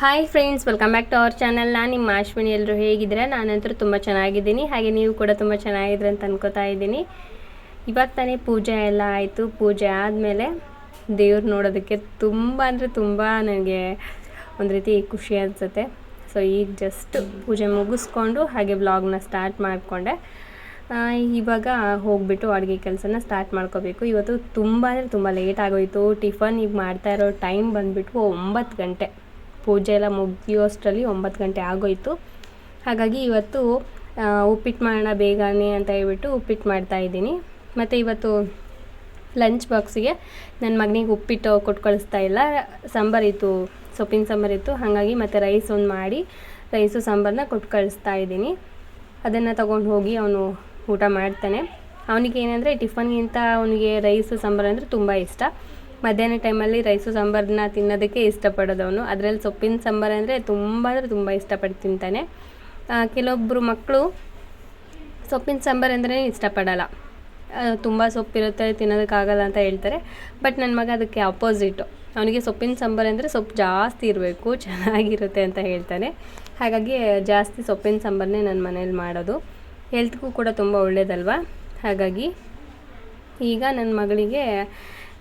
Hi friends welcome back to our channel ನಾನು ನಿಮ್ಮ ಅಶ್ವಿನಿ. ಎಲ್ಲರೂ ಹೇಗಿದ್ದೀರಾ? ನಾನಂತರೂ ತುಂಬ ಚೆನ್ನಾಗಿದ್ದೀನಿ. ಹಾಗೆ ನೀವು ಕೂಡ ತುಂಬ ಚೆನ್ನಾಗಿದ್ರೆ ಅಂತ ಅನ್ಕೋತಾ ಇದ್ದೀನಿ. ಇವಾಗ ತಾನೇ ಪೂಜೆ ಎಲ್ಲ ಆಯಿತು. ಪೂಜೆ ಆದಮೇಲೆ ದೇವ್ರು ನೋಡೋದಕ್ಕೆ ತುಂಬ ಅಂದರೆ ತುಂಬ ನನಗೆ ಒಂದು ರೀತಿ ಖುಷಿ ಅನಿಸುತ್ತೆ. ಸೊ ಈಗ ಜಸ್ಟ್ ಪೂಜೆ ಮುಗಿಸ್ಕೊಂಡು ಹಾಗೆ ಬ್ಲಾಗ್ನ ಸ್ಟಾರ್ಟ್ ಮಾಡಿಕೊಂಡೆ. ಇವಾಗ ಹೋಗ್ಬಿಟ್ಟು ಅಡುಗೆ ಕೆಲಸನ ಸ್ಟಾರ್ಟ್ ಮಾಡ್ಕೋಬೇಕು. ಇವತ್ತು ತುಂಬ ಅಂದರೆ ತುಂಬ ಲೇಟ್ ಆಗೋಯಿತು. ಟಿಫನ್ ಈಗ ಮಾಡ್ತಾ ಇರೋ ಟೈಮ್ ಬಂದುಬಿಟ್ಟು ಒಂಬತ್ತು ಗಂಟೆ. ಪೂಜೆ ಎಲ್ಲ ಮುಗಿಯೋಷ್ಟರಲ್ಲಿ ಒಂಬತ್ತು ಗಂಟೆ ಆಗೋಯಿತು. ಹಾಗಾಗಿ ಇವತ್ತು ಉಪ್ಪಿಟ್ಟು ಮಾಡೋಣ ಬೇಗನೆ ಅಂತ ಹೇಳ್ಬಿಟ್ಟು ಉಪ್ಪಿಟ್ಟು ಮಾಡ್ತಾ ಇದ್ದೀನಿ. ಮತ್ತು ಇವತ್ತು ಲಂಚ್ ಬಾಕ್ಸಿಗೆ ನನ್ನ ಮಗನಿಗೆ ಉಪ್ಪಿಟ್ಟು ಕೊಟ್ಟು ಕಳಿಸ್ತಾ ಇಲ್ಲ. ಸಾಂಬಾರಿತ್ತು ಸೊಪ್ಪಿನ ಸಾಂಬಾರಿತ್ತು ಹಾಗಾಗಿ ಮತ್ತು ರೈಸ್ ಒಂದು ಮಾಡಿ ರೈಸು ಸಾಂಬಾರನ್ನ ಕೊಟ್ಟು ಕಳಿಸ್ತಾ ಇದ್ದೀನಿ. ಅದನ್ನು ತಗೊಂಡು ಹೋಗಿ ಅವನು ಊಟ ಮಾಡ್ತಾನೆ. ಅವನಿಗೆ ಏನಂದರೆ ಟಿಫನ್ಗಿಂತ ಅವನಿಗೆ ರೈಸು ಸಾಂಬಾರು ಅಂದರೆ ತುಂಬ ಇಷ್ಟ. ಮಧ್ಯಾಹ್ನ ಟೈಮಲ್ಲಿ ರೈಸು ಸಾಂಬಾರನ್ನ ತಿನ್ನೋದಕ್ಕೆ ಇಷ್ಟಪಡೋದವನು. ಅದರಲ್ಲಿ ಸೊಪ್ಪಿನ ಸಾಂಬಾರು ಅಂದರೆ ತುಂಬ ಅಂದರೆ ತುಂಬ ಇಷ್ಟಪಟ್ಟು ತಿಂತಾನೆ. ಕೆಲವೊಬ್ಬರು ಮಕ್ಕಳು ಸೊಪ್ಪಿನ ಸಾಂಬಾರು ಅಂದ್ರೆ ಇಷ್ಟಪಡಲ್ಲ. ತುಂಬ ಸೊಪ್ಪಿರುತ್ತೆ ತಿನ್ನೋದಕ್ಕಾಗಲ್ಲ ಅಂತ ಹೇಳ್ತಾರೆ. ಬಟ್ ನನ್ನ ಮಗ ಅದಕ್ಕೆ ಅಪೋಸಿಟು ಅವನಿಗೆ ಸೊಪ್ಪಿನ ಸಾಂಬಾರು ಅಂದರೆ ಸೊಪ್ಪು ಜಾಸ್ತಿ ಇರಬೇಕು, ಚೆನ್ನಾಗಿರುತ್ತೆ ಅಂತ ಹೇಳ್ತಾನೆ. ಹಾಗಾಗಿ ಜಾಸ್ತಿ ಸೊಪ್ಪಿನ ಸಾಂಬಾರನ್ನೇ ನನ್ನ ಮನೇಲಿ ಮಾಡೋದು. ಹೆಲ್ತ್ಗೂ ಕೂಡ ತುಂಬ ಒಳ್ಳೆಯದಲ್ವ ಹಾಗಾಗಿ ಈಗ ನನ್ನ ಮಗಳಿಗೆ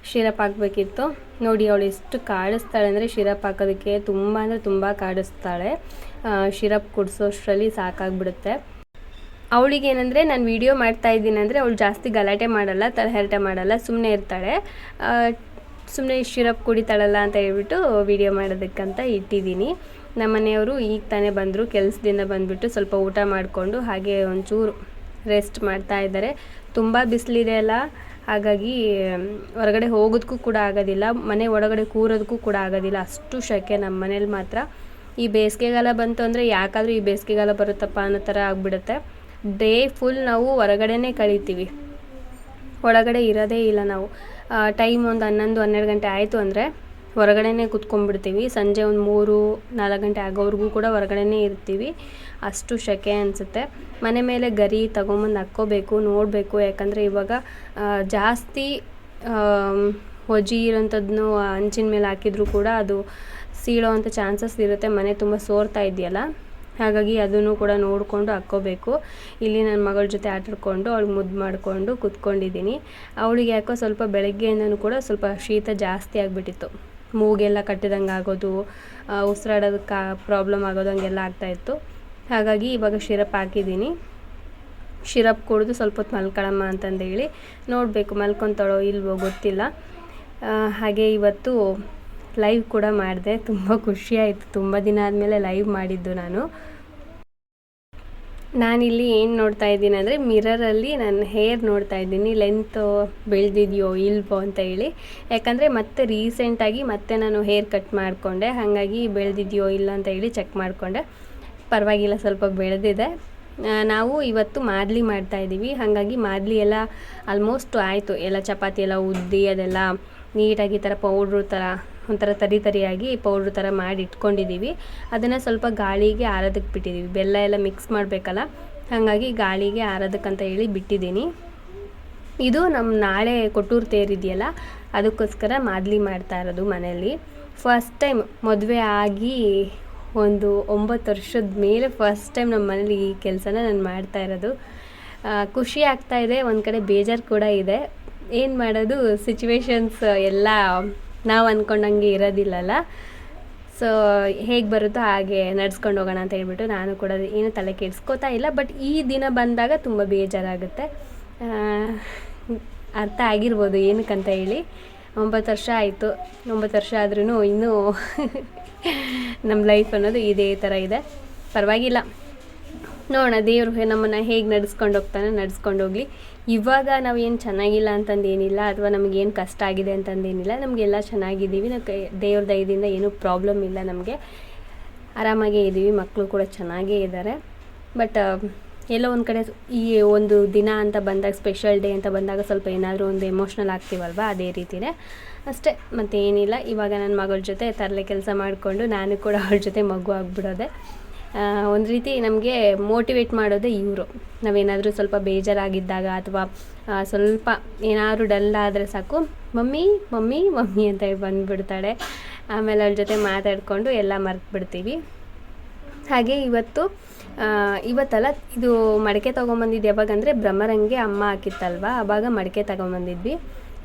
ಶಿರಪ್ ಹಾಕಬೇಕಿತ್ತು. ನೋಡಿ, ಅವಳು ಎಷ್ಟು ಕಾಡಿಸ್ತಾಳೆ ಅಂದರೆ ಶಿರಪ್ ಹಾಕೋದಕ್ಕೆ ತುಂಬ ಅಂದರೆ ತುಂಬ ಕಾಡಿಸ್ತಾಳೆ. ಶಿರಪ್ ಕುಡಿಸೋಷ್ಟರಲ್ಲಿ ಸಾಕಾಗ್ಬಿಡುತ್ತೆ. ಅವಳಿಗೆ ಏನಂದರೆ, ನಾನು ವಿಡಿಯೋ ಮಾಡ್ತಾ ಇದ್ದೀನಿ ಅಂದರೆ ಅವಳು ಜಾಸ್ತಿ ಗಲಾಟೆ ಮಾಡಲ್ಲ, ತಲೆಹರಟೆ ಮಾಡಲ್ಲ ಸುಮ್ಮನೆ ಇರ್ತಾಳೆ. ಸುಮ್ಮನೆ ಶಿರಪ್ ಕುಡಿತಾಳಲ್ಲ ಅಂತ ಹೇಳ್ಬಿಟ್ಟು ವಿಡಿಯೋ ಮಾಡೋದಕ್ಕಂತ ಇಟ್ಟಿದ್ದೀನಿ. ನಮ್ಮ ಮನೆಯವರು ಈಗ ತಾನೇ ಬಂದರು, ಕೆಲಸದಿಂದ ಬಂದುಬಿಟ್ಟು ಸ್ವಲ್ಪ ಊಟ ಮಾಡಿಕೊಂಡು ಹಾಗೆ ಒಂಚೂರು ರೆಸ್ಟ್ ಮಾಡ್ತಾ ಇದ್ದಾರೆ. ತುಂಬ ಬಿಸಿಲಿದೆ ಅಲ್ಲ. ಹಾಗಾಗಿ ಹೊರಗಡೆ ಹೋಗೋದಕ್ಕೂ ಕೂಡ ಆಗೋದಿಲ್ಲ, ಮನೆ ಒಳಗಡೆ ಕೂರೋದಕ್ಕೂ ಕೂಡ ಆಗೋದಿಲ್ಲ. ಅಷ್ಟು ಶೆಕೆ ನಮ್ಮ ಮನೇಲಿ ಮಾತ್ರ. ಈ ಬೇಸಿಗೆಗಾಲ ಬಂತು ಅಂದರೆ ಯಾಕಾದರೂ ಈ ಬೇಸಿಗೆಗಾಲ ಬರುತ್ತಪ್ಪ ಅನ್ನೋ ಥರ ಆಗಿಬಿಡುತ್ತೆ. ಡೇ ಫುಲ್ ನಾವು ಹೊರಗಡೆನೇ ಕಳಿತೀವಿ. ಒಳಗಡೆ ಇರೋದೇ ಇಲ್ಲ ನಾವು. ಟೈಮ್ ಒಂದು ಹನ್ನೊಂದು, ಹನ್ನೆರಡು ಗಂಟೆ ಆಯಿತು ಅಂದರೆ ಹೊರಗಡೆನೇ ಕುತ್ಕೊಂಡ್ಬಿಡ್ತೀವಿ. ಸಂಜೆ ಒಂದು ಮೂರು, ನಾಲ್ಕು ಗಂಟೆ ಆಗೋವರೆಗೂ ಕೂಡ ಹೊರಗಡೆನೇ ಇರ್ತೀವಿ. ಅಷ್ಟು ಸೆಕೆ ಅನಿಸುತ್ತೆ. ಮನೆ ಮೇಲೆ ಗರಿ ತಗೊಂಬಂದು ಹಾಕ್ಕೋಬೇಕು, ನೋಡಬೇಕು. ಯಾಕಂದರೆ ಇವಾಗ ಜಾಸ್ತಿ ಹೊಜಿ ಇರೋಂಥದ್ದನ್ನು ಹಂಚಿನ ಮೇಲೆ ಹಾಕಿದರೂ ಕೂಡ ಅದು ಸೀಳೋ ಅಂಥ ಚಾನ್ಸಸ್ ಇರುತ್ತೆ. ಮನೆ ತುಂಬ ಸೋರ್ತಾ ಇದೆಯಲ್ಲ? ಹಾಗಾಗಿ ಅದನ್ನು ಕೂಡ ನೋಡಿಕೊಂಡು ಹಾಕ್ಕೋಬೇಕು. ಇಲ್ಲಿ ನನ್ನ ಮಗಳ ಜೊತೆ ಆಟಾಡ್ಕೊಂಡು ಅವಳಿಗೆ ಮುದ್ದು ಮಾಡಿಕೊಂಡು ಕುತ್ಕೊಂಡಿದ್ದೀನಿ. ಅವಳಿಗೆ ಯಾಕೋ ಸ್ವಲ್ಪ ಬೆಳಗ್ಗೆಯಿಂದನೂ ಕೂಡ ಸ್ವಲ್ಪ ಶೀತ ಜಾಸ್ತಿ ಆಗಿಬಿಟ್ಟಿತ್ತು. ಮೂಗೆಲ್ಲ ಕಟ್ಟಿದಂಗೆ ಆಗೋದು ಉಸಿರಾಡೋದಕ್ಕೆ ಪ್ರಾಬ್ಲಮ್ ಆಗೋದು ಹಂಗೆಲ್ಲ ಆಗ್ತಾಯಿತ್ತು ಹಾಗಾಗಿ ಇವಾಗ ಶಿರಪ್ ಹಾಕಿದ್ದೀನಿ. ಶಿರಪ್ ಕುಡಿದು ಸ್ವಲ್ಪ ಹೊತ್ತು ಮಲ್ಕೊಳ್ಳಮ್ಮ ಅಂತಂದೇಳಿ ನೋಡಬೇಕು ಮಲ್ಕೊತಾಳೋ ಇಲ್ವೋ ಗೊತ್ತಿಲ್ಲ. ಹಾಗೆ ಇವತ್ತು ಲೈವ್ ಕೂಡ ಮಾಡಿದೆ. ತುಂಬ ಖುಷಿ ಆಯಿತು. ತುಂಬ ದಿನ ಆದಮೇಲೆ ಲೈವ್ ಮಾಡಿದ್ದು ನಾನು. ನಾನಿಲ್ಲಿ ಏನು ನೋಡ್ತಾ ಇದ್ದೀನಿ ಅಂದರೆ ಮಿರರಲ್ಲಿ ನನ್ನ ಹೇರ್ ನೋಡ್ತಾ ಇದ್ದೀನಿ. ಲೆಂತ್ ಬೆಳೆದಿದೆಯೋ ಇಲ್ವೋ ಅಂತ ಹೇಳಿ. ಯಾಕಂದರೆ ಮತ್ತೆ ರೀಸೆಂಟಾಗಿ ಮತ್ತೆ ನಾನು ಹೇರ್ ಕಟ್ ಮಾಡಿಕೊಂಡೆ. ಹಾಗಾಗಿ ಬೆಳೆದಿದೆಯೋ ಇಲ್ಲ ಅಂತ ಹೇಳಿ ಚೆಕ್ ಮಾಡಿಕೊಂಡೆ. ಪರವಾಗಿಲ್ಲ, ಸ್ವಲ್ಪ ಬೆಳೆದಿದೆ. ನಾವು ಇವತ್ತು ಮಾದಲಿ ಮಾಡ್ತಾ ಇದ್ದೀವಿ. ಹಾಗಾಗಿ ಮಾದಲಿ ಎಲ್ಲ ಆಲ್ಮೋಸ್ಟ್ ಆಯಿತು. ಎಲ್ಲ ಚಪಾತಿ ಎಲ್ಲ ಉದ್ದಿ ಅದೆಲ್ಲ ನೀಟಾಗಿ ಈ ಥರ ಪೌಡ್ರು ಥರ ಒಂಥರ ತರಿ ತರಿಯಾಗಿ ಪೌಡ್ರ್ ಥರ ಮಾಡಿ ಇಟ್ಕೊಂಡಿದ್ದೀವಿ ಅದನ್ನು ಸ್ವಲ್ಪ ಗಾಳಿಗೆ ಆರೋದಕ್ಕೆ ಬಿಟ್ಟಿದ್ದೀವಿ ಬೆಲ್ಲ ಎಲ್ಲ ಮಿಕ್ಸ್ ಮಾಡಬೇಕಲ್ಲ? ಹಾಗಾಗಿ ಗಾಳಿಗೆ ಆರೋದಕ್ಕಂತ ಹೇಳಿ ಬಿಟ್ಟಿದ್ದೀನಿ. ಇದು ನಮ್ಮ ನಾಳೆ ಕೊಟ್ಟೂರು ತೇರಿದೆಯಲ್ಲ, ಅದಕ್ಕೋಸ್ಕರ ಮಾದಲಿ ಮಾಡ್ತಾ ಇರೋದು ಮನೆಯಲ್ಲಿ. ಫಸ್ಟ್ ಟೈಮ್ ಮದುವೆ ಆಗಿ ಒಂದು ಒಂಬತ್ತು ವರ್ಷದ ಮೇಲೆ ಫಸ್ಟ್ ಟೈಮ್ ನಮ್ಮ ಮನೇಲಿ ಈ ಕೆಲಸನ ನಾನು ಮಾಡ್ತಾ ಇರೋದು. ಖುಷಿ ಆಗ್ತಾ ಇದೆ. ಒಂದು ಕಡೆ ಬೇಜಾರು ಕೂಡ ಇದೆ. ಏನು ಮಾಡೋದು? ಸಿಚುವೇಶನ್ಸ್ ಎಲ್ಲ ನಾವು ಅಂದ್ಕೊಂಡಂಗೆ ಇರೋದಿಲ್ಲಲ್ಲ. ಸೊ ಹೇಗೆ ಬರುತ್ತೋ ಹಾಗೆ ನಡ್ಸ್ಕೊಂಡು ಹೋಗೋಣ ಅಂತ ಹೇಳ್ಬಿಟ್ಟು ನಾನು ಕೂಡ ಏನು ತಲೆ ಕೆಡಿಸ್ಕೋತಾ ಇಲ್ಲ. ಬಟ್ ಈ ದಿನ ಬಂದಾಗ ತುಂಬ ಬೇಜಾರಾಗುತ್ತೆ. ಅರ್ಥ ಆಗಿರ್ಬೋದು ಏನಕ್ಕಂತ ಹೇಳಿ. ಒಂಬತ್ತು ವರ್ಷ ಆಯಿತು. ಒಂಬತ್ತು ವರ್ಷ ಆದ್ರೂ ಇನ್ನೂ ನಮ್ಮ ಲೈಫ್ ಅನ್ನೋದು ಇದೇ ಥರ ಇದೆ. ಪರವಾಗಿಲ್ಲ. ನೋಡೋಣ, ದೇವರು ನಮ್ಮನ್ನು ಹೇಗೆ ನಡೆಸ್ಕೊಂಡು ಹೋಗ್ತಾನೆ, ನಡ್ಸ್ಕೊಂಡು ಹೋಗ್ಲಿ. ಇವಾಗ ನಾವು ಏನು ಚೆನ್ನಾಗಿಲ್ಲ ಅಂತಂದೇನಿಲ್ಲ, ಅಥವಾ ನಮಗೇನು ಕಷ್ಟ ಆಗಿದೆ ಅಂತಂದೇನಿಲ್ಲ, ನಮಗೆಲ್ಲ ಚೆನ್ನಾಗಿದ್ದೀವಿ. ನಾವು ಕೈ, ದೇವ್ರ ದಯದಿಂದ ಏನೂ ಪ್ರಾಬ್ಲಮ್ ಇಲ್ಲ ನಮಗೆ. ಆರಾಮಾಗೇ ಇದ್ದೀವಿ ಮಕ್ಕಳು ಕೂಡ ಚೆನ್ನಾಗೇ ಇದ್ದಾರೆ ಬಟ್ ಎಲ್ಲೋ ಒಂದು ಕಡೆ ಈ ಒಂದು ದಿನ ಅಂತ ಬಂದಾಗ ಸ್ಪೆಷಲ್ ಡೇ ಅಂತ ಬಂದಾಗ ಸ್ವಲ್ಪ ಏನಾದರೂ ಒಂದು ಎಮೋಷ್ನಲ್ ಆಗ್ತೀವಲ್ವ, ಅದೇ ರೀತಿಯೇ ಅಷ್ಟೇ, ಮತ್ತೇನಿಲ್ಲ. ಇವಾಗ ನನ್ನ ಮಗಳ ಜೊತೆ ತರಲೆ ಕೆಲಸ ಮಾಡಿಕೊಂಡು, ನಾನು ಕೂಡ ಅವಳ ಜೊತೆ ಮಗು ಆಗಿಬಿಡೋದೆ. ಒಂದು ರೀತಿ ನಮಗೆ ಮೋಟಿವೇಟ್ ಮಾಡೋದೇ ಇವರು. ನಾವೇನಾದರೂ ಸ್ವಲ್ಪ ಬೇಜಾರಾಗಿದ್ದಾಗ ಅಥವಾ ಸ್ವಲ್ಪ ಏನಾದರೂ ಡಲ್ ಆದರೆ ಸಾಕು, ಮಮ್ಮಿ ಮಮ್ಮಿ ಮಮ್ಮಿ ಅಂತ ಹೇಳಿ ಬಂದುಬಿಡ್ತಾಳೆ. ಆಮೇಲೆ ಅವ್ರ ಜೊತೆ ಮಾತಾಡಿಕೊಂಡು ಎಲ್ಲ ಮರ್ತ್ಬಿಡ್ತೀವಿ. ಹಾಗೆ ಇವತ್ತು ಇವತ್ತಲ್ಲ ಇದು ಮಡಿಕೆ ತೊಗೊಂಬಂದಿದ್ದು ಯಾವಾಗ ಅಂದರೆ ಬ್ರಹ್ಮರಂಗೆ ಅಮ್ಮ ಹಾಕಿತ್ತಲ್ವ? ಆವಾಗ ಮಡಿಕೆ ತೊಗೊಂಬಂದಿದ್ವಿ.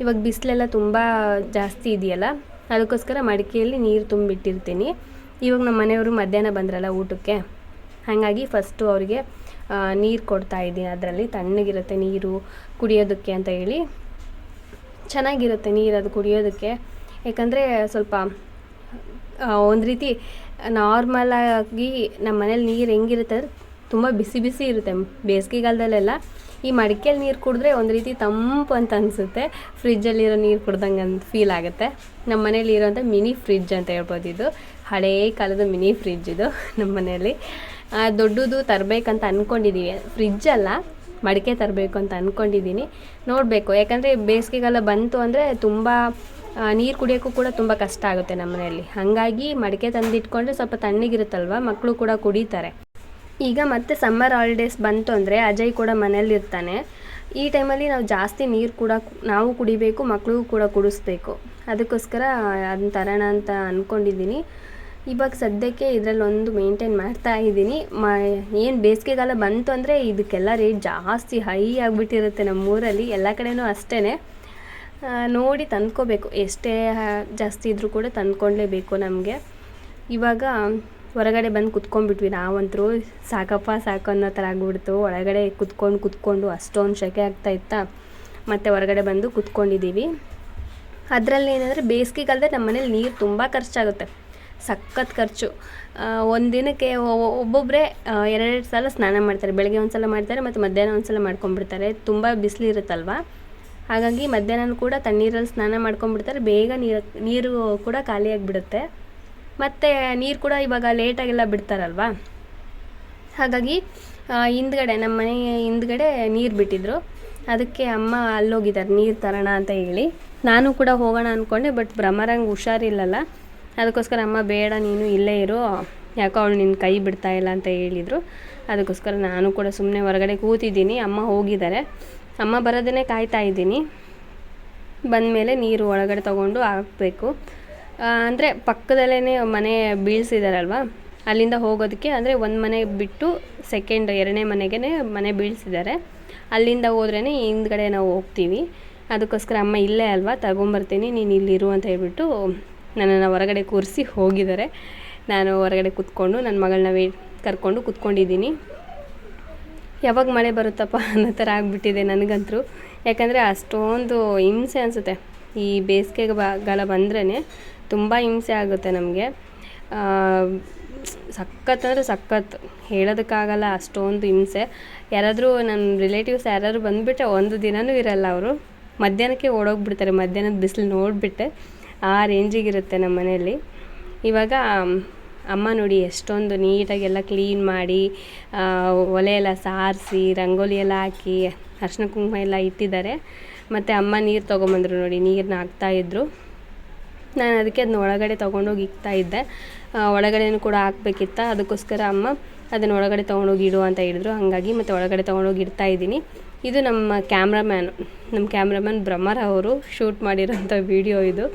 ಇವಾಗ ಬಿಸಿಲೆಲ್ಲ ತುಂಬ ಜಾಸ್ತಿ ಇದೆಯಲ್ಲ, ಅದಕ್ಕೋಸ್ಕರ ಮಡಿಕೆಯಲ್ಲಿ ನೀರು ತುಂಬಿಟ್ಟಿರ್ತೀನಿ. ಇವಾಗ ನಮ್ಮ ಮನೆಯವರು ಮಧ್ಯಾಹ್ನ ಬಂದ್ರಲ್ಲ ಊಟಕ್ಕೆ, ಹಾಗಾಗಿ ಫಸ್ಟು ಅವರಿಗೆ ನೀರು ಕೊಡ್ತಾ ಇದ್ದೀನಿ. ಅದರಲ್ಲಿ ತಣ್ಣಗಿರುತ್ತೆ ನೀರು, ಕುಡಿಯೋದಕ್ಕೆ ಅಂತ ಹೇಳಿ. ಚೆನ್ನಾಗಿರುತ್ತೆ ನೀರು ಅದು ಕುಡಿಯೋದಕ್ಕೆ. ಯಾಕಂದರೆ ಸ್ವಲ್ಪ ಒಂದು ರೀತಿ ನಾರ್ಮಲಾಗಿ ನಮ್ಮ ಮನೇಲಿ ನೀರು ಹೆಂಗಿರುತ್ತೆ ಅಂದರೆ ತುಂಬ ಬಿಸಿ ಬಿಸಿ ಇರುತ್ತೆ. ಬೇಸಿಗೆಗಾಲದಲ್ಲೆಲ್ಲ ಈ ಮಡಿಕೆಯಲ್ಲಿ ನೀರು ಕುಡಿದ್ರೆ ಒಂದು ರೀತಿ ತಂಪು ಅಂತ ಅನಿಸುತ್ತೆ. ಫ್ರಿಜ್ಜಲ್ಲಿರೋ ನೀರು ಕುಡ್ದಂಗೆ ಅಂತ ಫೀಲ್ ಆಗುತ್ತೆ. ನಮ್ಮ ಮನೇಲಿ ಇರೋಂಥ ಮಿನಿ ಫ್ರಿಜ್ ಅಂತ ಹೇಳ್ಬೋದು ಇದು. ಹಳೇ ಕಾಲದ ಮಿನಿ ಫ್ರಿಜ್ ಇದು ನಮ್ಮ ಮನೆಯಲ್ಲಿ ದೊಡ್ಡದು ತರಬೇಕಂತ ಅಂದ್ಕೊಂಡಿದ್ದೀವಿ ಫ್ರಿಜ್ ಅಲ್ಲ, ಮಡಿಕೆ ತರಬೇಕು ಅಂತ ಅಂದ್ಕೊಂಡಿದ್ದೀನಿ ನೋಡಬೇಕು, ಯಾಕಂದರೆ ಬೇಸಿಗೆಗಾಲ ಬಂತು ಅಂದರೆ ತುಂಬ ನೀರು ಕುಡಿಯೋಕ್ಕೂ ಕೂಡ ತುಂಬ ಕಷ್ಟ ಆಗುತ್ತೆ ನಮ್ಮ ಮನೆಯಲ್ಲಿ ಹಾಗಾಗಿ ಮಡಿಕೆ ತಂದಿಟ್ಕೊಂಡ್ರೆ ಸ್ವಲ್ಪ ತಣ್ಣಗಿರುತ್ತಲ್ವ? ಮಕ್ಕಳು ಕೂಡ ಕುಡಿತಾರೆ. ಈಗ ಮತ್ತೆ ಸಮ್ಮರ್ ಹಾಲಿಡೇಸ್ ಬಂತು ಅಂದರೆ ಅಜಯ್ ಕೂಡ ಮನೇಲಿರ್ತಾನೆ ಈ ಟೈಮಲ್ಲಿ ನಾವು ಜಾಸ್ತಿ ನೀರು ಕೂಡ ನಾವು ಕುಡಿಬೇಕು ಮಕ್ಕಳಿಗೂ ಕೂಡ ಕುಡಿಸ್ಬೇಕು. ಅದಕ್ಕೋಸ್ಕರ ಅದನ್ನ ತರೋಣ ಅಂತ ಅಂದ್ಕೊಂಡಿದ್ದೀನಿ ಇವಾಗ ಸದ್ಯಕ್ಕೆ ಇದರಲ್ಲಿ ಒಂದು ಮೇಂಟೈನ್ ಮಾಡ್ತಾ ಇದ್ದೀನಿ. ಮ, ಏನು ಬೇಸಿಗೆಗಾಲ ಬಂತು ಅಂದರೆ ಇದಕ್ಕೆಲ್ಲ ರೇಟ್ ಜಾಸ್ತಿ ಹೈ ಆಗಿಬಿಟ್ಟಿರುತ್ತೆ ನಮ್ಮೂರಲ್ಲಿ, ಎಲ್ಲ ಕಡೆನೂ ಅಷ್ಟೇ ನೋಡಿ ತಂದ್ಕೋಬೇಕು. ಎಷ್ಟೇ ಜಾಸ್ತಿ ಇದ್ದರೂ ಕೂಡ ತಂದ್ಕೊಳ್ಳೇಬೇಕು ನಮಗೆ. ಇವಾಗ ಹೊರಗಡೆ ಬಂದು ಕುತ್ಕೊಂಡ್ಬಿಟ್ವಿ. ನಾವಂತರೂ ಸಾಕಪ್ಪ ಸಾಕು ಅನ್ನೋ ಥರ ಆಗಿಬಿಡ್ತು. ಒಳಗಡೆ ಕುತ್ಕೊಂಡು ಕುತ್ಕೊಂಡು ಅಷ್ಟೊಂದು ಸೆಕೆ ಆಗ್ತಾ ಇತ್ತಾ. ಮತ್ತು ಹೊರಗಡೆ ಬಂದು ಕುತ್ಕೊಂಡಿದ್ದೀವಿ. ಅದರಲ್ಲಿ ಏನಂದರೆ ಬೇಸಿಗೆಗಾಲದಲ್ಲಿ ನಮ್ಮ ಮನೇಲಿ ನೀರು ತುಂಬ ಖರ್ಚಾಗುತ್ತೆ. ಸಖತ್ ಖರ್ಚು. ಒಂದು ದಿನಕ್ಕೆ ಒಬ್ಬೊಬ್ಬರೇ ಎರಡೆರಡು ಸಲ ಸ್ನಾನ ಮಾಡ್ತಾರೆ. ಬೆಳಗ್ಗೆ ಒಂದು ಸಲ ಮಾಡ್ತಾರೆ ಮತ್ತು ಮಧ್ಯಾಹ್ನ ಒಂದು ಸಲ ಮಾಡ್ಕೊಂಡ್ಬಿಡ್ತಾರೆ. ತುಂಬ ಬಿಸಿಲು ಇರುತ್ತಲ್ವ? ಹಾಗಾಗಿ ಮಧ್ಯಾಹ್ನ ಕೂಡ ತಣ್ಣೀರಲ್ಲಿ ಸ್ನಾನ ಮಾಡ್ಕೊಂಡ್ಬಿಡ್ತಾರೆ. ಬೇಗ ನೀರು ನೀರು ಕೂಡ ಖಾಲಿಯಾಗಿಬಿಡುತ್ತೆ. ಮತ್ತು ನೀರು ಕೂಡ ಇವಾಗ ಲೇಟಾಗೆಲ್ಲ ಬಿಡ್ತಾರಲ್ವಾ? ಹಾಗಾಗಿ ಹಿಂದ್ಗಡೆ ನಮ್ಮ ಮನೆ ಹಿಂದ್ಗಡೆ ನೀರು ಬಿಟ್ಟಿದ್ರು. ಅದಕ್ಕೆ ಅಮ್ಮ ಅಲ್ಲೋಗಿದ್ದಾರೆ ನೀರು ತರೋಣ ಅಂತ ಹೇಳಿ. ನಾನು ಕೂಡ ಹೋಗೋಣ ಅಂದ್ಕೊಂಡೆ ಬಟ್ ಭ್ರಮರಂಗೆ ಹುಷಾರಿಲ್ಲಲ್ಲ. ಅದಕ್ಕೋಸ್ಕರ ಅಮ್ಮ, ಬೇಡ, ನೀನು ಇಲ್ಲೇ ಇರು. ಯಾಕೋ ಅವಳು ನಿನ್ನ ಕೈ ಬಿಡ್ತಾ ಇಲ್ಲ ಅಂತ ಹೇಳಿದರು. ಅದಕ್ಕೋಸ್ಕರ ನಾನು ಕೂಡ ಸುಮ್ಮನೆ ಹೊರಗಡೆ ಕೂತಿದ್ದೀನಿ. ಅಮ್ಮ ಹೋಗಿದ್ದಾರೆ. ಅಮ್ಮ ಬರೋದನ್ನೇ ಕಾಯ್ತಾ ಇದ್ದೀನಿ. ಬಂದಮೇಲೆ ನೀರು ಒಳಗಡೆ ತೊಗೊಂಡು ಹಾಕಬೇಕು. ಅಂದರೆ ಪಕ್ಕದಲ್ಲೇ ಮನೆ ಬೀಳ್ಸಿದಾರಲ್ವ? ಅಲ್ಲಿಂದ ಹೋಗೋದಕ್ಕೆ ಅಂದರೆ ಒಂದು ಮನೆ ಬಿಟ್ಟು ಸೆಕೆಂಡ್ ಎರಡನೇ ಮನೆಗೆ ಮನೆ ಬೀಳ್ಸಿದ್ದಾರೆ ಅಲ್ಲಿಂದ ಹೋದ್ರೇ ಹಿಂದ್ಗಡೆ ನಾವು ಹೋಗ್ತೀವಿ. ಅದಕ್ಕೋಸ್ಕರ ಅಮ್ಮ ಇಲ್ಲೇ ಅಲ್ವಾ, ತಗೊಂಬರ್ತೀನಿ, ನೀನು ಇಲ್ಲಿರು ಅಂತ ಹೇಳ್ಬಿಟ್ಟು ನನ್ನನ್ನು ಹೊರಗಡೆ ಕೂರಿಸಿ ಹೋಗಿದ್ದಾರೆ ನಾನು ಹೊರಗಡೆ ಕೂತ್ಕೊಂಡು ನನ್ನ ಮಗಳನ್ನ ವೇ, ಕರ್ಕೊಂಡು ಕೂತ್ಕೊಂಡಿದ್ದೀನಿ. ಯಾವಾಗ ಮಳೆ ಬರುತ್ತಪ್ಪ ಅನ್ನೋ ಥರ ಆಗಿಬಿಟ್ಟಿದೆ ನನಗಂತೂ. ಯಾಕಂದರೆ ಅಷ್ಟೊಂದು ಹಿಂಸೆ ಅನಿಸುತ್ತೆ. ಈ ಬೇಸಿಗೆ ಗಾಲ ಬಂದ್ರೇ ತುಂಬ ಹಿಂಸೆ ಆಗುತ್ತೆ ನಮಗೆ. ಸಖತ್ ಅಂದರೆ ಸಖತ್. ಹೇಳೋದಕ್ಕಾಗಲ್ಲ, ಅಷ್ಟೊಂದು ಹಿಂಸೆ. ಯಾರಾದರೂ ನನ್ನ ರಿಲೇಟಿವ್ಸ್ ಯಾರಾದರೂ ಬಂದುಬಿಟ್ರೆ ಒಂದು ದಿನವೂ ಇರಲ್ಲ ಅವರು. ಮಧ್ಯಾಹ್ನಕ್ಕೆ ಓಡೋಗ್ಬಿಡ್ತಾರೆ, ಮಧ್ಯಾಹ್ನದ ಬಿಸಿಲು ನೋಡಿಬಿಟ್ಟೆ ಆ ರೇಂಜಿಗಿರುತ್ತೆ ನಮ್ಮ ಮನೆಯಲ್ಲಿ. ಇವಾಗ, ಅಮ್ಮ ನೋಡಿ ಎಷ್ಟೊಂದು ನೀಟಾಗೆಲ್ಲ ಕ್ಲೀನ್ ಮಾಡಿ ಒಲೆ ಎಲ್ಲ ಸಾರಿಸಿ, ರಂಗೋಲಿ ಎಲ್ಲ ಹಾಕಿ, ಅರ್ಶಿನ ಕುಂಕುಮ ಎಲ್ಲ ಇಟ್ಟಿದ್ದಾರೆ. ಮತ್ತು ಅಮ್ಮ ನೀರು ತೊಗೊಂಬಂದ್ರು ನೋಡಿ ನೀರನ್ನ ಹಾಕ್ತಾಯಿದ್ರು ನಾನು ಅದಕ್ಕೆ ಅದನ್ನ ಒಳಗಡೆ ತೊಗೊಂಡೋಗಿ ಇಕ್ತಾ ಇದ್ದೆ. ಒಳಗಡೆನೂ ಕೂಡ ಹಾಕ್ಬೇಕಿತ್ತ? ಅದಕ್ಕೋಸ್ಕರ ಅಮ್ಮ ಅದನ್ನು ಒಳಗಡೆ ತೊಗೊಂಡೋಗಿ ಇಡು ಅಂತ ಹೇಳಿದ್ರು. ಹಾಗಾಗಿ ಮತ್ತು ಒಳಗಡೆ ತೊಗೊಂಡೋಗಿ ಇಡ್ತಾ ಇದ್ದೀನಿ. ಇದು ನಮ್ಮ ಕ್ಯಾಮ್ರಾಮ್ಯಾನ್. ನಮ್ಮ ಕ್ಯಾಮ್ರಾಮ್ಯಾನ್ ಭ್ರಮರ ಅವರು ಶೂಟ್ ಮಾಡಿರೋಂಥ ವೀಡಿಯೋ ಇದು.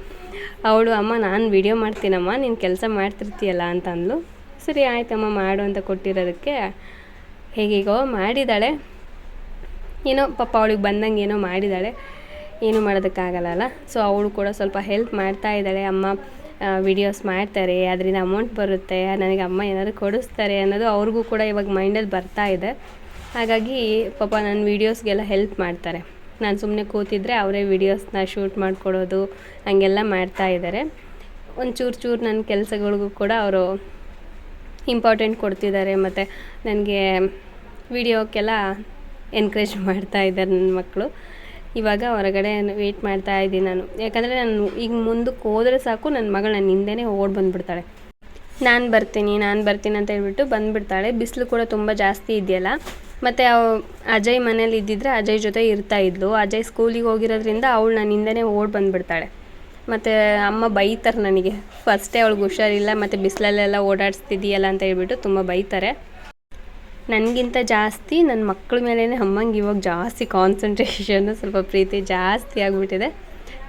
ಅವಳು, ಅಮ್ಮ, ನಾನು ವಿಡಿಯೋ ಮಾಡ್ತೀನಮ್ಮ. ನೀನು ಕೆಲಸ ಮಾಡ್ತಿರ್ತೀಯಲ್ಲ ಅಂತ ಅಂದ್ಲು ಸರಿ, ಆಯ್ತಮ್ಮ, ಮಾಡು ಅಂತ ಕೊಟ್ಟಿರೋದಕ್ಕೆ ಹೇಗೀಗೋ ಮಾಡಿದ್ದಾಳೆ. ಏನೋ ಪಾಪ ಅವಳಿಗೆ ಬಂದಂಗೆ ಏನೋ ಮಾಡಿದ್ದಾಳೆ. ಏನು ಮಾಡೋದಕ್ಕಾಗಲ್ಲ ಸೊ ಅವಳು ಕೂಡ ಸ್ವಲ್ಪ ಹೆಲ್ಪ್ ಮಾಡ್ತಾ ಇದ್ದಾಳೆ. ಅಮ್ಮ ವಿಡಿಯೋಸ್ ಮಾಡ್ತಾರೆ. ಅದರಿಂದ ಅಮೌಂಟ್ ಬರುತ್ತೆ. ನನಗೆ ಅಮ್ಮ ಏನಾದರೂ ಕೊಡಿಸ್ತಾರೆ ಅನ್ನೋದು ಅವ್ರಿಗೂ ಕೂಡ ಇವಾಗ ಮೈಂಡಲ್ಲಿ ಬರ್ತಾ ಇದೆ. ಹಾಗಾಗಿ ಪಾಪ ನನ್ನ ವೀಡಿಯೋಸ್ಗೆಲ್ಲ ಹೆಲ್ಪ್ ಮಾಡ್ತಾರೆ. ನಾನು ಸುಮ್ಮನೆ ಕೂತಿದ್ರೆ ಅವರೇ ವೀಡಿಯೋಸ್ನ ಶೂಟ್ ಮಾಡಿಕೊಡೋದು, ಹಾಗೆಲ್ಲ ಮಾಡ್ತಾ ಇದ್ದಾರೆ. ಒಂದು ಚೂರು ಚೂರು ನನ್ನ ಕೆಲಸಗಳಿಗೂ ಕೂಡ ಅವರು ಇಂಪಾರ್ಟೆಂಟ್ ಕೊಡ್ತಿದ್ದಾರೆ. ಮತ್ತು ನನಗೆ ವಿಡಿಯೋಕ್ಕೆಲ್ಲ ಎನ್ಕರೇಜ್ ಮಾಡ್ತಾ ಇದ್ದಾರೆ ನನ್ನ ಮಕ್ಕಳು ಇವಾಗ ಹೊರಗಡೆ ವೇಟ್ ಮಾಡ್ತಾ ಇದ್ದೀನಿ ನಾನು. ಯಾಕಂದರೆ ನಾನು ಈಗ ಮುಂದಕ್ಕೆ ಹೋದರೆ ಸಾಕು, ನನ್ನ ಮಗಳು ನನ್ನ ಹಿಂದೆನೇ ಓಡಿ ಬಂದುಬಿಡ್ತಾಳೆ. ನಾನು ಬರ್ತೀನಿ ನಾನು ಬರ್ತೀನಿ ಅಂತ ಹೇಳ್ಬಿಟ್ಟು ಬಂದುಬಿಡ್ತಾಳೆ. ಬಿಸಿಲು ಕೂಡ ತುಂಬ ಜಾಸ್ತಿ ಇದೆಯಲ್ಲ. ಮತ್ತು ಅಜಯ್ ಮನೇಲಿ ಇದ್ದಿದ್ರೆ ಅಜಯ್ ಜೊತೆ ಇರ್ತಾ ಇದ್ಲು. ಅಜಯ್ ಸ್ಕೂಲಿಗೆ ಹೋಗಿರೋದ್ರಿಂದ ಅವಳು ನನ್ನ ಹಿಂದೆನೇ ಓಡಿ ಬಂದುಬಿಡ್ತಾಳೆ. ಮತ್ತು ಅಮ್ಮ ಬೈತಾರೆ ನನಗೆ. ಫಸ್ಟೇ ಅವಳಿಗೆ ಹುಷಾರಿಲ್ಲ, ಮತ್ತು ಬಿಸಿಲಲ್ಲೆಲ್ಲ ಓಡಾಡಿಸ್ತಿದ್ದೀಯಲ್ಲ ಅಂತ ಹೇಳ್ಬಿಟ್ಟು ತುಂಬ ಬೈತಾರೆ. ನನಗಿಂತ ಜಾಸ್ತಿ ನನ್ನ ಮಕ್ಕಳ ಮೇಲೇ ಅಮ್ಮಂಗೆ ಇವಾಗ ಜಾಸ್ತಿ ಕಾನ್ಸಂಟ್ರೇಷನ್ ಸ್ವಲ್ಪ ಪ್ರೀತಿ ಜಾಸ್ತಿ ಆಗಿಬಿಟ್ಟಿದೆ.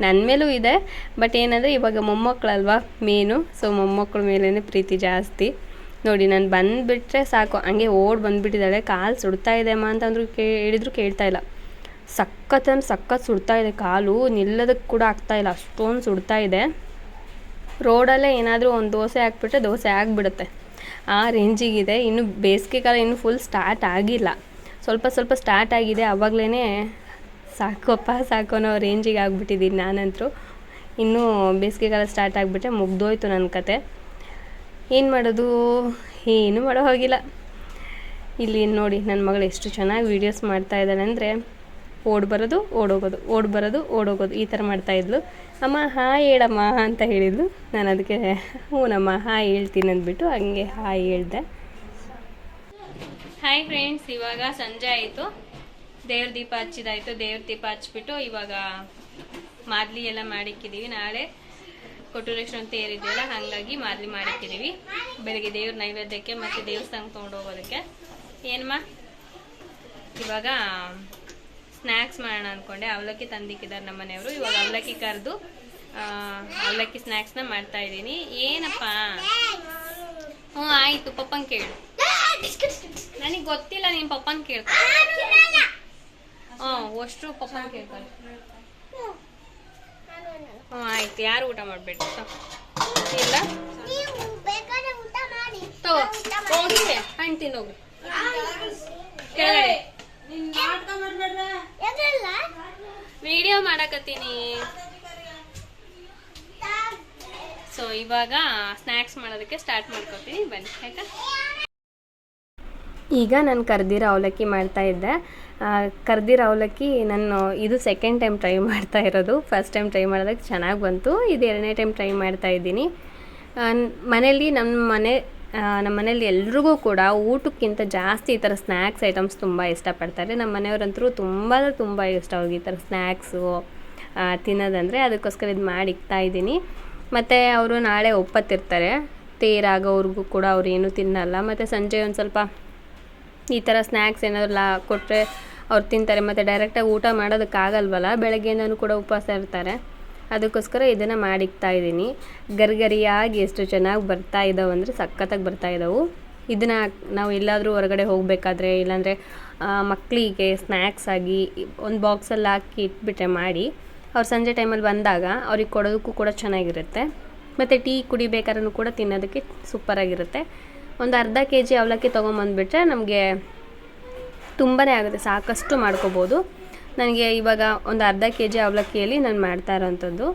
ನನ್ನ ಮೇಲೂ ಇದೆ ಬಟ್ ಏನಂದರೆ ಇವಾಗ ಮೊಮ್ಮಕ್ಕಳಲ್ವಾ ಮೇನು ಸೊ ಮೊಮ್ಮಕ್ಕಳ ಮೇಲೇ ಪ್ರೀತಿ ಜಾಸ್ತಿ. ನೋಡಿ, ನಾನು ಬಂದುಬಿಟ್ರೆ ಸಾಕು. ಹಂಗೆ ಓಡ್ ಬಂದುಬಿಟ್ಟಿದ್ದಾಳೆ. ಕಾಲು ಸುಡ್ತಾ ಇದೆ ಅಮ್ಮ ಅಂತಂದ್ರು ಕೇ ಹೇಳಿದ್ರು ಕೇಳ್ತಾ ಇಲ್ಲ. ಸಖತ್ ಅಂದ್ರೆ ಸಖತ್ ಸುಡ್ತಾ ಇದೆ ಕಾಲು. ನಿಲ್ಲೋದಕ್ಕೆ ಕೂಡ ಆಗ್ತಾ ಇಲ್ಲ. ಅಷ್ಟೊಂದು ಸುಡ್ತಾ ಇದೆ. ರೋಡಲ್ಲೇ ಏನಾದರೂ ಒಂದು ದೋಸೆ ಹಾಕ್ಬಿಟ್ರೆ ದೋಸೆ ಆಗಿಬಿಡುತ್ತೆ. ಆ ರೇಂಜಿಗಿದೆ. ಇನ್ನು ಬೇಸಿಗೆ ಕಾಲ ಇನ್ನು ಫುಲ್ ಸ್ಟಾರ್ಟ್ ಆಗಿಲ್ಲ. ಸ್ವಲ್ಪ ಸ್ವಲ್ಪ ಸ್ಟಾರ್ಟ್ ಆಗಿದೆ. ಆವಾಗಲೇ ಸಾಕಪ್ಪ ಸಾಕು ಅನ್ನೋ ರೇಂಜಿಗೆ ಆಗಿಬಿಟ್ಟಿದ್ದೀನಿ ನಾನಂತರೂ. ಇನ್ನೂ ಬೇಸಿಗೆ ಕಾಲ ಸ್ಟಾರ್ಟ್ ಆಗಿಬಿಟ್ರೆ ಮುಗ್ದೋಯ್ತು ನನ್ನ ಕತೆ. ಏನು ಮಾಡೋದು? ಏನು ಮಾಡೋ ಹೋಗಿಲ್ಲ. ಇಲ್ಲಿ ನೋಡಿ ನನ್ನ ಮಗಳು ಎಷ್ಟು ಚೆನ್ನಾಗಿ ವೀಡಿಯೋಸ್ ಮಾಡ್ತಾ ಇದ್ದಾಳೆ ಅಂದರೆ ಓಡ್ ಬರೋದು ಓಡೋಗೋದು ಓಡ್ ಬರೋದು ಓಡೋಗೋದು. ಈ ಥರ ಮಾಡ್ತಾಯಿದ್ಲು ಅಮ್ಮ, ಹಾಯ್ ಹೇಳಮ್ಮ ಅಂತ ಹೇಳಿದ್ಲು. ನಾನು ಅದಕ್ಕೆ ಹ್ಞೂನಮ್ಮ ಹಾಯ್ ಹೇಳ್ತೀನಿ ಅಂದ್ಬಿಟ್ಟು ಹಂಗೆ ಹಾಯ್ ಹೇಳ್ದೆ. ಹಾಯ್ ಫ್ರೆಂಡ್ಸ್ ಇವಾಗ ಸಂಜೆ ಆಯಿತು. ದೇವ್ರ ದೀಪ ಹಚ್ಚಿದಾಯಿತು. ದೇವ್ರ ದೀಪ ಹಚ್ಬಿಟ್ಟು ಇವಾಗ ಮಾದಲಿ ಎಲ್ಲ ಮಾಡಿಕ್ಕಿದ್ದೀವಿ ನಾಳೆ ಕೊಟ್ಟೂರೇಶ್ವರ ತೇರಿದೆಯಲ್ಲ ಹಾಗಾಗಿ ಮಾದಲಿ ಮಾಡಿಕ್ಕಿದ್ದೀವಿ ಬೆಳಗ್ಗೆ ದೇವ್ರ ನೈವೇದ್ಯಕ್ಕೆ ಮತ್ತು ದೇವಸ್ಥಾನಕ್ಕೆ ತೊಗೊಂಡು ಹೋಗೋದಕ್ಕೆ. ಏನಮ್ಮ? ಇವಾಗ ಸ್ನ್ಯಾಕ್ಸ್ ಮಾಡೋಣ ಅಂದ್ಕೊಂಡೆ ಅವಲಕ್ಕಿ ತಂದಿಕ್ಕಿದ್ದಾರೆ ನಮ್ಮ ಮನೆಯವರು. ಇವಾಗ ಅವಲಕ್ಕಿ ಕರೆದು ಅವಲಕ್ಕಿ ಸ್ನ್ಯಾಕ್ಸ್ನ ಮಾಡ್ತಾ ಇದ್ದೀನಿ. ಏನಪ್ಪ? ಹ್ಞೂ ಆಯಿತು. ಪಪ್ಪಂಗೆ ಕೇಳು. ನನಗೆ ಗೊತ್ತಿಲ್ಲ ನಿಮ್ಮ ಪಪ್ಪಂಗೆ ಕೇಳ್ಕೊ. ಹ್ಞೂ ಅಷ್ಟು ಪಪ್ಪಂಗೆ ಕೇಳ್ಕೊಳ್ಳಿ ಹ್ಞೂ ಆಯ್ತು. ಯಾರು ಊಟ ಮಾಡಬೇಡಿ ಇಲ್ಲ? ತಗೋ ಹೋಗಿ. ಹಣ್ಣು ತಿನ್ನೋಗು ಕೆಳಗಡೆ. ವಿಡಿಯೋ ಮಾಡಕತ್ತೀನಿ. ಸೊ ಇವಾಗ ಸ್ನ್ಯಾಕ್ಸ್ ಮಾಡೋದಕ್ಕೆ ಸ್ಟಾರ್ಟ್ ಮಾಡ್ಕೊತೀನಿ. ಬನ್ನಿ ಆಯ್ತಾ? ಈಗ ನಾನು ಕರ್ದಿರೋ ಅವಲಕ್ಕಿ ಮಾಡ್ತಾ ಇದ್ದೆ. ಕರ್ದಿರೋ ಅವಲಕ್ಕಿ ನಾನು ಇದು ಸೆಕೆಂಡ್ ಟೈಮ್ ಟ್ರೈ ಮಾಡ್ತಾ ಇರೋದು. ಫಸ್ಟ್ ಟೈಮ್ ಟ್ರೈ ಮಾಡೋದಕ್ಕೆ ಚೆನ್ನಾಗಿ ಬಂತು. ಇದು ಎರಡನೇ ಟೈಮ್ ಟ್ರೈ ಮಾಡ್ತಾ ಇದ್ದೀನಿ. ಮನೇಲಿ ನಮ್ಮ ಮನೆ ನಮ್ಮ ಮನೇಲಿ ಎಲ್ರಿಗೂ ಕೂಡ ಊಟಕ್ಕಿಂತ ಜಾಸ್ತಿ ಈ ಥರ ಸ್ನ್ಯಾಕ್ಸ್ ಐಟಮ್ಸ್ ತುಂಬ ಇಷ್ಟಪಡ್ತಾರೆ. ನಮ್ಮ ಮನೆಯವ್ರಂತರೂ ತುಂಬ ತುಂಬ ಇಷ್ಟ ಅವ್ರಿಗೆ ಈ ಥರ ಸ್ನ್ಯಾಕ್ಸು ತಿನ್ನೋದಂದರೆ ಅದಕ್ಕೋಸ್ಕರ ಇದು ಮಾಡಿ ಇದ್ದೀನಿ. ಮತ್ತು ಅವರು ನಾಳೆ ಒಪ್ಪತ್ತಿರ್ತಾರೆ. ತೇರಾಗೋವ್ರಿಗೂ ಕೂಡ ಅವ್ರು ಏನೂ ತಿನ್ನಲ್ಲ. ಮತ್ತು ಸಂಜೆ ಒಂದು ಸ್ವಲ್ಪ ಈ ಥರ ಸ್ನ್ಯಾಕ್ಸ್ ಏನಾದ್ರು ಲಾ ಕೊಟ್ಟರೆ ಅವ್ರು ತಿಂತಾರೆ. ಮತ್ತು ಡೈರೆಕ್ಟಾಗಿ ಊಟ ಮಾಡೋದಕ್ಕಾಗಲ್ವಲ್ಲ, ಬೆಳಗ್ಗೆಯಿಂದನೂ ಕೂಡ ಉಪವಾಸ ಇರ್ತಾರೆ. ಅದಕ್ಕೋಸ್ಕರ ಇದನ್ನು ಮಾಡಿಕ್ತಾ ಇದ್ದೀನಿ. ಗರಿಗರಿಯಾಗಿ ಎಷ್ಟು ಚೆನ್ನಾಗಿ ಬರ್ತಾ ಇದ್ದಾವೆ ಅಂದರೆ ಸಖತ್ತಾಗಿ ಬರ್ತಾ ಇದ್ದಾವೆ ಇದನ್ನು ನಾವು ಎಲ್ಲಾದರೂ ಹೊರಗಡೆ ಹೋಗಬೇಕಾದ್ರೆ, ಇಲ್ಲಾಂದರೆ ಮಕ್ಕಳಿಗೆ ಸ್ನ್ಯಾಕ್ಸ್ ಆಗಿ ಒಂದು ಬಾಕ್ಸಲ್ಲಿ ಹಾಕಿ ಇಟ್ಬಿಟ್ರೆ ಮಾಡಿ, ಅವ್ರು ಸಂಜೆ ಟೈಮಲ್ಲಿ ಬಂದಾಗ ಅವ್ರಿಗೆ ಕೊಡೋದಕ್ಕೂ ಕೂಡ ಚೆನ್ನಾಗಿರುತ್ತೆ. ಮತ್ತು ಟೀ ಕುಡಿಬೇಕಾದ್ರೂ ಕೂಡ ತಿನ್ನೋದಕ್ಕೆ ಸೂಪರಾಗಿರುತ್ತೆ ಒಂದು ಅರ್ಧ ಕೆ ಜಿ ಅವಲಕ್ಕಿ ತೊಗೊಂಬಂದುಬಿಟ್ರೆ ನಮಗೆ ತುಂಬಾ ಆಗುತ್ತೆ, ಸಾಕಷ್ಟು ಮಾಡ್ಕೋಬೋದು. ನನಗೆ ಇವಾಗ ಒಂದು ಅರ್ಧ ಕೆ ಜಿ ಅವಲಕ್ಕಿಯಲ್ಲಿ ನಾನು ಮಾಡ್ತಾ ಇರೋವಂಥದ್ದು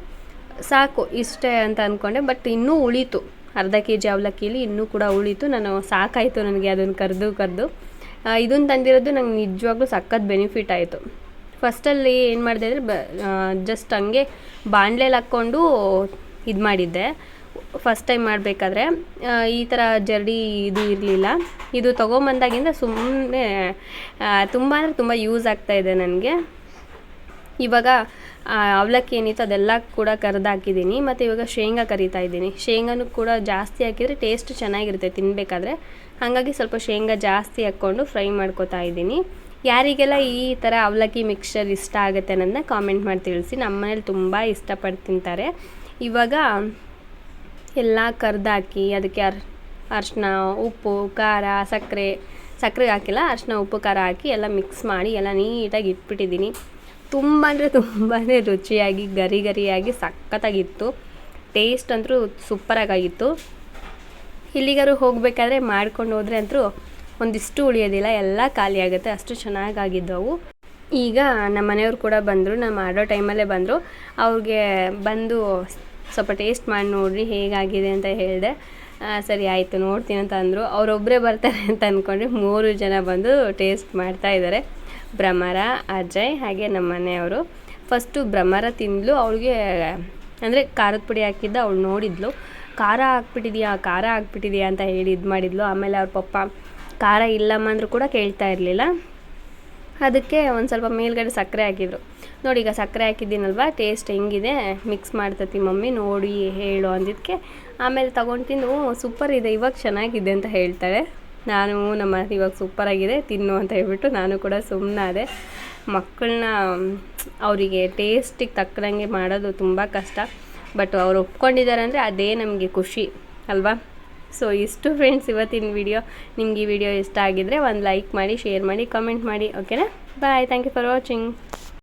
ಸಾಕು, ಇಷ್ಟೇ ಅಂತ ಅಂದ್ಕೊಂಡೆ ಬಟ್ ಇನ್ನೂ ಉಳೀತು. ಅರ್ಧ ಕೆ ಜಿ ಅವಲಕ್ಕಿಯಲ್ಲಿ ಇನ್ನೂ ಕೂಡ ಉಳೀತು. ನಾನು ಸಾಕಾಯಿತು ನನಗೆ ಅದನ್ನು ಕರೆದು ಕರೆದು. ಇದನ್ನು ತಂದಿರೋದು ನಂಗೆ ನಿಜವಾಗ್ಲೂ ಸಖತ್ ಬೆನಿಫಿಟ್ ಆಯಿತು. ಫಸ್ಟಲ್ಲಿ ಏನು ಮಾಡಿದೆ ಅಂದರೆ, ಬ ಜಸ್ಟ್ ಹಂಗೆ ಬಾಣ್ಲೆಲಿ ಹಾಕ್ಕೊಂಡು ಇದು ಮಾಡಿದ್ದೆ ಫಸ್ಟ್ ಟೈಮ್ ಮಾಡಬೇಕಾದ್ರೆ ಈ ಥರ ಜರ್ಡಿ ಇದು ಇರಲಿಲ್ಲ. ಇದು ತೊಗೊಂಬಂದಾಗಿಂದ ಸುಮ್ಮನೆ ತುಂಬ ಅಂದರೆ ತುಂಬ ಯೂಸ್ ಆಗ್ತಾ ಇದೆ ನನಗೆ. ಇವಾಗ ಅವಲಕ್ಕಿ ಏನಿತ್ತು ಅದೆಲ್ಲ ಕೂಡ ಕರೆದು ಹಾಕಿದ್ದೀನಿ. ಮತ್ತು ಇವಾಗ ಶೇಂಗಾ ಕರಿತಾ ಇದ್ದೀನಿ. ಶೇಂಗಾನು ಕೂಡ ಜಾಸ್ತಿ ಹಾಕಿದರೆ ಟೇಸ್ಟ್ ಚೆನ್ನಾಗಿರುತ್ತೆ ತಿನ್ನಬೇಕಾದ್ರೆ ಹಾಗಾಗಿ ಸ್ವಲ್ಪ ಶೇಂಗಾ ಜಾಸ್ತಿ ಹಾಕ್ಕೊಂಡು ಫ್ರೈ ಮಾಡ್ಕೊತಾ ಇದ್ದೀನಿ. ಯಾರಿಗೆಲ್ಲ ಈ ಥರ ಅವಲಕ್ಕಿ ಮಿಕ್ಸ್ಚರ್ ಇಷ್ಟ ಆಗುತ್ತೆ ಅನ್ನೋದನ್ನ ಕಾಮೆಂಟ್ ಮಾಡಿ ತಿಳಿಸಿ. ನಮ್ಮ ಮನೇಲಿ ತುಂಬ ಇಷ್ಟಪಟ್ಟು ತಿಂತಾರೆ. ಇವಾಗ ಎಲ್ಲ ಕರ್ದಾಕಿ ಅದಕ್ಕೆ ಅರ್ ಅರಿಶಿನ ಉಪ್ಪು, ಖಾರ, ಸಕ್ಕರೆ ಸಕ್ಕರೆ ಹಾಕಿಲ್ಲ ಅರಿಶಿನ ಉಪ್ಪು, ಖಾರ ಹಾಕಿ ಎಲ್ಲ ಮಿಕ್ಸ್ ಮಾಡಿ ಎಲ್ಲ ನೀಟಾಗಿ ಇಟ್ಬಿಟ್ಟಿದ್ದೀನಿ. ತುಂಬ ಅಂದರೆ ತುಂಬಾ ರುಚಿಯಾಗಿ, ಗರಿ ಗರಿಯಾಗಿ, ಸಖತ್ತಾಗಿತ್ತು. ಟೇಸ್ಟ್ ಅಂತೂ ಸೂಪರಾಗಾಗಿತ್ತು. ಇಲ್ಲಿಗಾರು ಹೋಗಬೇಕಾದ್ರೆ ಮಾಡ್ಕೊಂಡು ಹೋದರೆ ಅಂತೂ ಒಂದಿಷ್ಟು ಉಳಿಯೋದಿಲ್ಲ, ಎಲ್ಲ ಖಾಲಿ ಆಗುತ್ತೆ, ಅಷ್ಟು ಚೆನ್ನಾಗಾಗಿದ್ದವು. ಈಗ ನಮ್ಮ ಮನೆಯವ್ರು ಕೂಡ ಬಂದರು, ನಮ್ಮ ಮಾಡೋ ಟೈಮಲ್ಲೇ ಬಂದರು. ಅವ್ರಿಗೆ ಬಂದು ಸ್ವಲ್ಪ ಟೇಸ್ಟ್ ಮಾಡಿ ನೋಡ್ರಿ ಹೇಗಾಗಿದೆ ಅಂತ ಹೇಳಿದೆ. ಸರಿ ಆಯಿತು, ನೋಡ್ತೀನಿ ಅಂತ ಅಂದರು. ಅವರೊಬ್ಬರೇ ಬರ್ತಾರೆ ಅಂತ ಅಂದ್ಕೊಂಡ್ರೆ ಮೂರು ಜನ ಬಂದು ಟೇಸ್ಟ್ ಮಾಡ್ತಾ ಇದ್ದಾರೆ ಭ್ರಮರ, ಅಜಯ್ ಹಾಗೆ ನಮ್ಮ ಮನೆಯವರು. ಫಸ್ಟು ಭ್ರಮರ ತಿಂದಲು. ಅವಳಿಗೆ, ಅಂದರೆ ಖಾರದ ಪುಡಿ ಹಾಕಿದ್ದ, ಅವಳು ನೋಡಿದ್ಲು. ಖಾರ ಹಾಕ್ಬಿಟ್ಟಿದ್ಯಾ ಖಾರ ಹಾಕ್ಬಿಟ್ಟಿದ್ಯಾ ಅಂತ ಹೇಳಿ ಇದು ಮಾಡಿದ್ಲು. ಆಮೇಲೆ ಅವ್ರ ಪಪ್ಪ, ಖಾರ ಇಲ್ಲಮ್ಮ ಅಂದರೂ ಕೂಡ ಕೇಳ್ತಾ ಇರಲಿಲ್ಲ. ಅದಕ್ಕೆ ಒಂದು ಸ್ವಲ್ಪ ಮೇಲ್ಗಡೆ ಸಕ್ಕರೆ ಹಾಕಿದ್ರು. ನೋಡಿ, ಈಗ ಸಕ್ಕರೆ ಹಾಕಿದ್ದೀನಲ್ವ? ಟೇಸ್ಟ್ ಹೆಂಗಿದೆ? ಮಿಕ್ಸ್ ಮಾಡ್ತತಿ ಮಮ್ಮಿ, ನೋಡಿ, ಹೇಳು ಅಂದಿದ್ದಕ್ಕೆ ಆಮೇಲೆ ತೊಗೊಂಡು ತಿಂದು ಸೂಪರ್ ಇದೆ. ಇವಾಗ ಚೆನ್ನಾಗಿದೆ ಅಂತ ಹೇಳ್ತಾಳೆ. ನಾನು ನಮ್ಮ ಇವಾಗ ಸೂಪರಾಗಿದೆ ತಿನ್ನು ಅಂತ ಹೇಳ್ಬಿಟ್ಟು ನಾನು ಕೂಡ ಸುಮ್ಮನಾದೆ ಮಕ್ಕಳನ್ನ, ಅವರಿಗೆ ಟೇಸ್ಟಿಗೆ ತಕ್ಕಂಗೆ ಮಾಡೋದು ತುಂಬ ಕಷ್ಟ. ಬಟ್ ಅವ್ರು ಒಪ್ಕೊಂಡಿದ್ದಾರೆ ಅಂದರೆ ಅದೇ ನಮಗೆ ಖುಷಿ, ಅಲ್ವಾ? ಸೊ ಇಷ್ಟು ಫ್ರೆಂಡ್ಸ್ ಇವತ್ತಿನ ವಿಡಿಯೋ ನಿಮ್ಗೆ ಈ ವಿಡಿಯೋ ಇಷ್ಟ ಆಗಿದ್ರೆ ಒಂದು ಲೈಕ್ ಮಾಡಿ ಶೇರ್ ಮಾಡಿ ಕಮೆಂಟ್ ಮಾಡಿ ಓಕೆನಾ bye thank you for watching